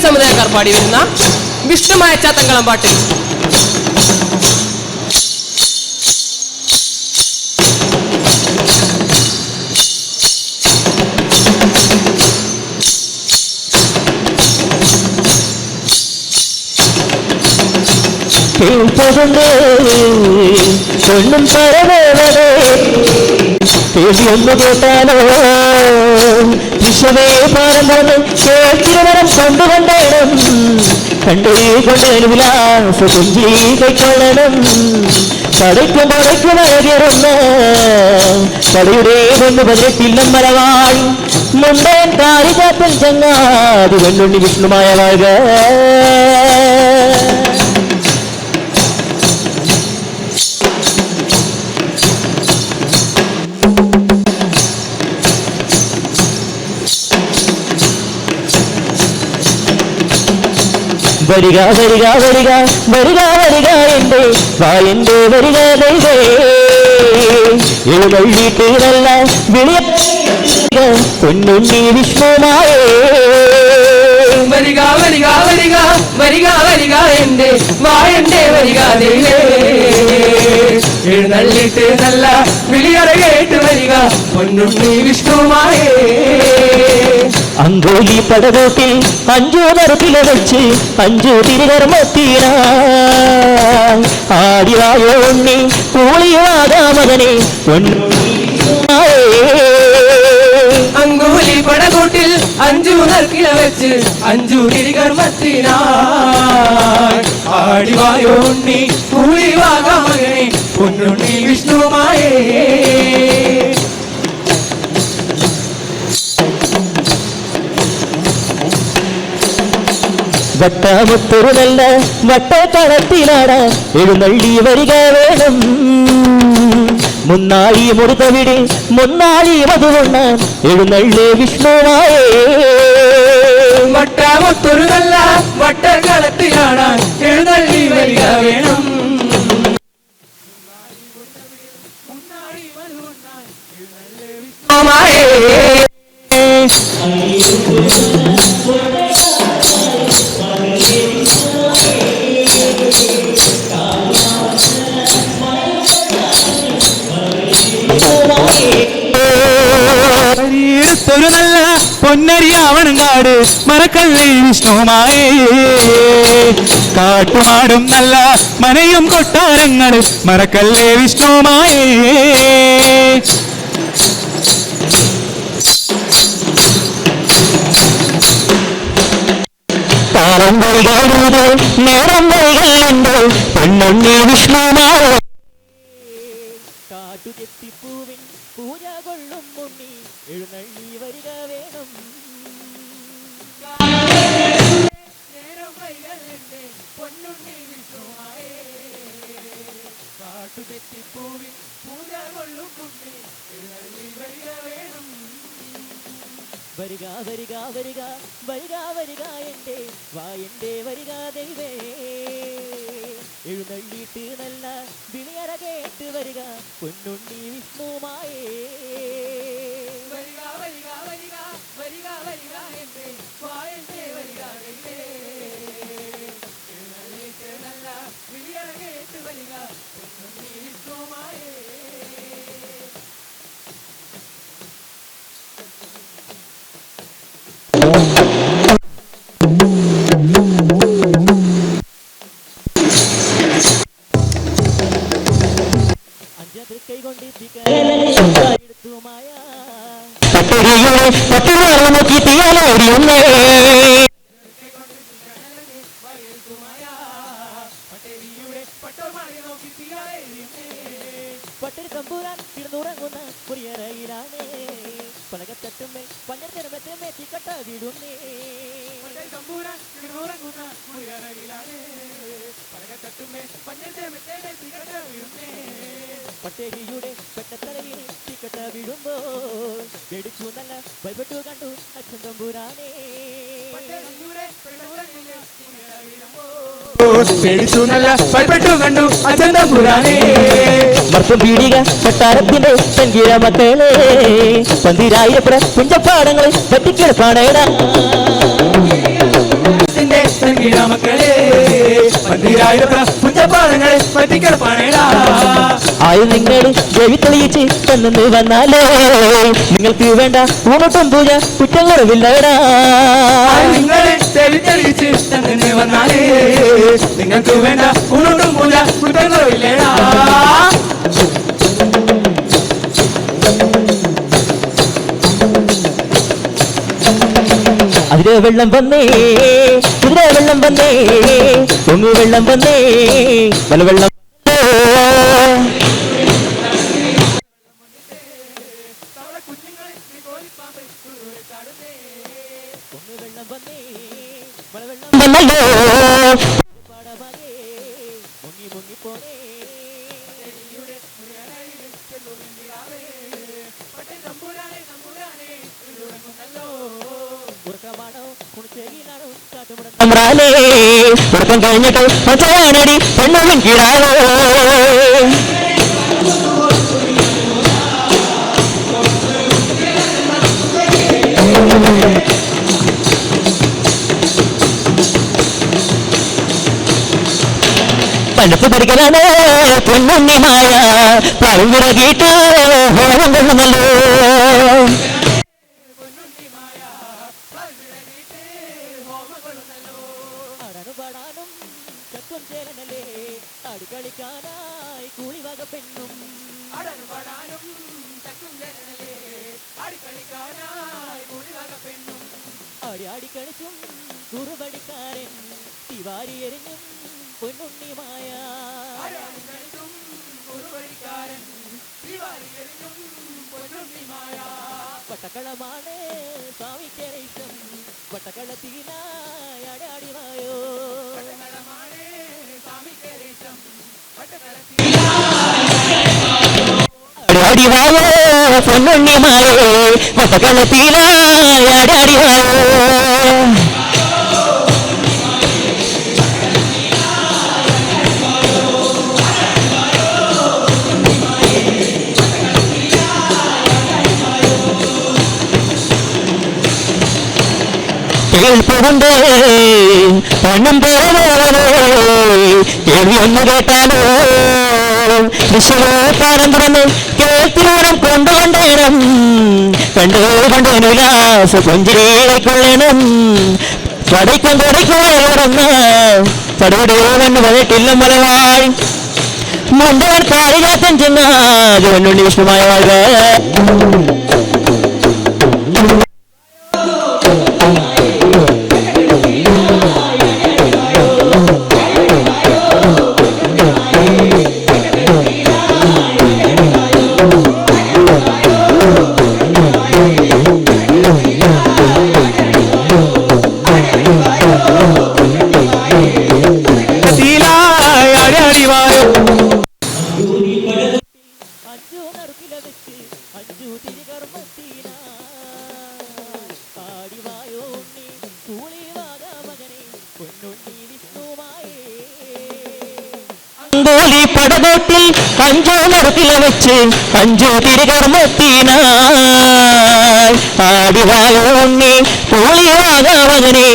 സമുദായക്കാർ പാടി വരുന്ന വിഷ്ണുമായ ചാത്തങ്കളം പാട്ട് പെണ്ണും പരവേവതേ കേൾവിയൊന്നു കേട്ടാലോ വിശ്വമേ പാരമ്പത് കേട്ടിരുവരം കൊണ്ടുകൊണ്ടേണം. കണ്ടേ കൊണ്ട് വിലാസ കുഞ്ചി കൈക്കൊള്ളണം. കടയുടെ കൊണ്ട് പതിനെട്ടില്ലം മലവാഴി മുണ്ടൻ ചങ്ങാതി വെള്ളുണ്ണി വിഷ്ണുമായ വാഴ വരിക വരിക വരിക വരിക വരിക എന്റെ വായന്റെ വരിക ദൈവേ. നല്ല വിളിയ പൊന്നുണ്ണി വിഷ്ണുമായേ. വരിക വരിക വരിക വരിക വരിക എന്റെ വായന്റെ വരിക ദൈവേ. എഴുന്നള്ളിട്ട് നല്ല വിളിയറ കേട്ട് വരിക പൊന്നുണ്ണി വിഷ്ണുമായേ. അങ്കോലി പടകൂട്ടിൽ അഞ്ചു നിറത്തിൽ വെച്ച് അഞ്ചു തിരുകർമ്മത്തീന ആടിയായോ ഉണ്ണി കൂളിയാകാ മകനെ. അങ്കൂലി പടകൂട്ടിൽ അഞ്ചു നർക്കില വെച്ച് അഞ്ചു തിരികർമ്മത്തിനായി ആടിവായോ ഉണ്ണി കൂളിവാകാ മകനെ പൊന്നുണ്ണി വിഷ്ണുമായേ. വട്ടാമുത്തൊരു നല്ല വട്ടക്കളത്തിലാണ് എഴുന്നള്ളി വരിക വേണം. മുന്നാളി മുറുതവിടെ മുന്നാളി മധുവണ്ണ എഴുന്നള്ളി വിഷ്ണുവായേ. വട്ടാമൊത്തൊരു നല്ല വട്ടക്കളത്തിലാണ് എഴുന്നള്ളി വരിക എടുത്തൊരു നല്ല പൊന്നരിയാവണം കാട് മറക്കല്ലേ വിഷ്ണുമായേ കാട്ടുമാടും നല്ല മനയും കൊട്ടാരങ്ങൾ മരക്കല്ലേ വിഷ്ണുമായേ താളം വരികളുണ്ട് നേരം വൈകല്ലോ പെണ്ണുണ്ണി വിഷ്ണുമായേ പൂജ കൊള്ളും മുണ്ണി എഴുന്നള്ളി വരിക വേണം. വരിക വരിക വരിക വരിക വരിക എന്റെ വായന്റെ വരിക ദൈവേ. എഴുന്നള്ളിയിട്ട് നല്ല വിളിയറ കേട്ട് വരിക പൊന്നുണ്ണി വിഷ്ണുമായേ വരിക വരിക വരിക വരിക വരിക പട്ടിമാരെ നോക്കി തീയാലോടിയുന്നേ പട്ടിരി തമ്പൂരാൻ കിടന്നുറങ്ങുന്ന കുറിയറയിലാണ്. പലകത്തട്ടുമ്മേ പഞ്ഞത്തരമത്തമ്മേ തീക്കട്ട വിടുന്നേ പട്ടേരിയുടെ പെട്ടത്തലയിൽ തീക്കട്ട വിടുമ്പോൾ വെടിച്ചു നല്ല ഭയപ്പെട്ടു കണ്ടു അച്ഛൻ തമ്പൂരാനേ. പേടിച്ചു നല്ല ഭയപ്പെട്ടു കണ്ടു അച്ഛൻ പുരാനേ മർത്തും പീടിക കൊട്ടാരത്തിന്റെ സംഗീത മക്കളെ. പന്തിരായിരപ്പുറ കുഞ്ചപ്പാടങ്ങളെ പറ്റിക്കിടപ്പാണേടാ മക്കളെ. പന്തിരായിരം പറ്റിക്കൽ ആയി നിങ്ങൾ ചെവി തെളിയിച്ച് തന്നു വന്നാലേ. നിങ്ങൾക്ക് വേണ്ട ഊണട്ടും പൂജ തെളിച്ചടിച്ച് തന്നെ വന്നാലേ. നിങ്ങൾക്ക് വേണ്ട ഉണുണ്ടും പൂജ കുറ്റങ്ങളും குதிரை வெள்ளம் வந்தே குதிரை வெள்ளம் வந்தே பொங்கு வெள்ளம் வந்தே வலு வெள்ளம் பொங்கி பொங்கி போனே ഉറക്കം കഴിഞ്ഞിട്ട് മച്ചയാണടി പെണ്ണും കിടാവോ പഴുപ്പ് പഠിക്കലാണ് പൊന്നുണ്ണിമായ പഴുവിറകിയിട്ട് ഹോമം കൊള്ളുമല്ലോ. ചക്കം ചേരനല്ലേ? ആടിക്കളിക്കാനായി കൂളി വക പെണ്ണും. ആടി ആടിക്കളിച്ചും കുറുപടിക്കാരൻ തിവാരി എറിഞ്ഞും പൊന്നുണ്ണിമായ വട്ടക്കളമാണ് സ്വാമിക്കേറെ ഇഷ്ടം വട്ടക്കളത്തിനായി അടാടി വായോ அடிவாயோ பொன்னுண்ணி மாலே மசகலத்திலாய் அடாடிவாயோ കേൾപ്പുണ്ട് പണം പോലെ കേൾവി ഒന്ന് കേട്ടാലോ വിശ്വപാരം തുറന്ന് കേൾത്തിനോടം കൊണ്ടുകൊണ്ടേണം കണ്ടു കൊണ്ടേനുലാസ പുഞ്ചിരിക്കൊള്ളണം പടയ്ക്കും പടയ്ക്കും ഉറങ്ങ പറയട്ടില്ല മലവാഴി മുണ്ടവൻ കാളികാത്തൻ ചെന്നാജുണ്ണി വിഷ്ണുമായ വാഴ അങ്കോലി പടകോട്ടിൽ അഞ്ചു നിറത്തില വെച്ച് അഞ്ചു തിരികർമ്മത്തിനായി ആടിവായോ ഉണ്ണി പൂളിയാകാവനെ